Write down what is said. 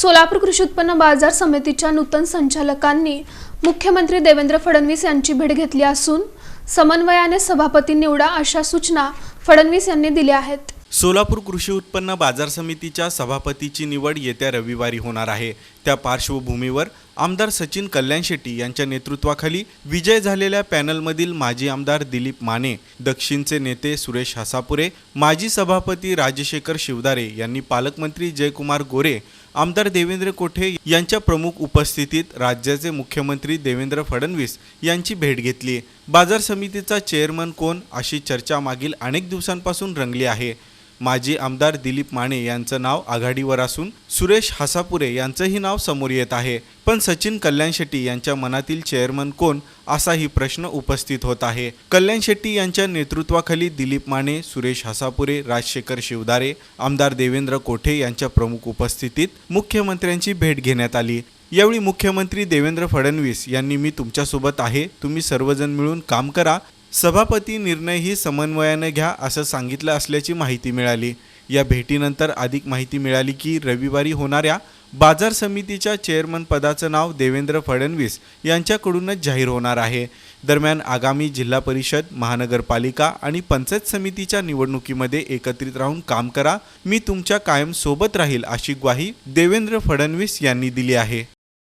सोलापूर कृषी उत्पन्न बाजार समितीच्या नूतन संचालकांनी मुख्यमंत्री देवेंद्र फडणवीस यांची भेट घेतली असून समन्वयाने सभापती निवडा अशा सूचना फडणवीस यांनी दिल्या आहेत. सोलापूर कृषी उत्पन्न बाजार समितीच्या सभापतीची निवड येत्या रविवारी होणार आहे. त्या पार्श्वभूमीवर आमदार सचिन कल्याण शेट्टी यांच्या नेतृत्वाखाली विजय झालेल्या पॅनलमधील माजी आमदार दिलीप माने दक्षिणचे नेते सुरेश हसापुरे माजी सभापती राजशेखर शिवदारे यांनी पालकमंत्री जयकुमार गोरे आमदार देवेंद्र कोठे यांच्या प्रमुख उपस्थितीत राज्याचे मुख्यमंत्री देवेंद्र फडणवीस यांची भेट घेतली. बाजार समितीचा चेअरमन कोण अशी चर्चा मागील अनेक दिवसांपासून रंगली आहे. माजी आमदार दिलीप माने यांचं नाव आघाडीवर असून सुरेश हसापुरे यांचंही नाव समोर येत आहे. पण सचिन कल्याण शेट्टी यांच्या मनातील चेअरमन कोण असाही प्रश्न उपस्थित होत आहे. कल्याण शेट्टी यांच्या नेतृत्वाखाली दिलीप माने सुरेश हसापुरे राजशेखर शिवदारे आमदार देवेंद्र कोठे यांच्या प्रमुख उपस्थितीत मुख्यमंत्र्यांची भेट घेण्यात आली. यावेळी मुख्यमंत्री देवेंद्र फडणवीस यांनी मी तुमच्यासोबत आहे. तुम्ही सर्वजण मिळून काम करा. सभापती निर्णयही समन्वयाने घ्या असं सांगितलं असल्याची माहिती मिळाली. या भेटीनंतर अधिक माहिती मिळाली की रविवारी होणाऱ्या बाजार समितीच्या चेअरमन पदाचं नाव देवेंद्र फडणवीस यांच्याकडूनच जाहीर होणार आहे. दरम्यान आगामी जिल्हा परिषद महानगरपालिका आणि पंचायत समितीच्या निवडणुकीमध्ये एकत्रित राहून काम करा. मी तुमच्या कायम सोबत राहील अशी ग्वाही देवेंद्र फडणवीस यांनी दिली आहे.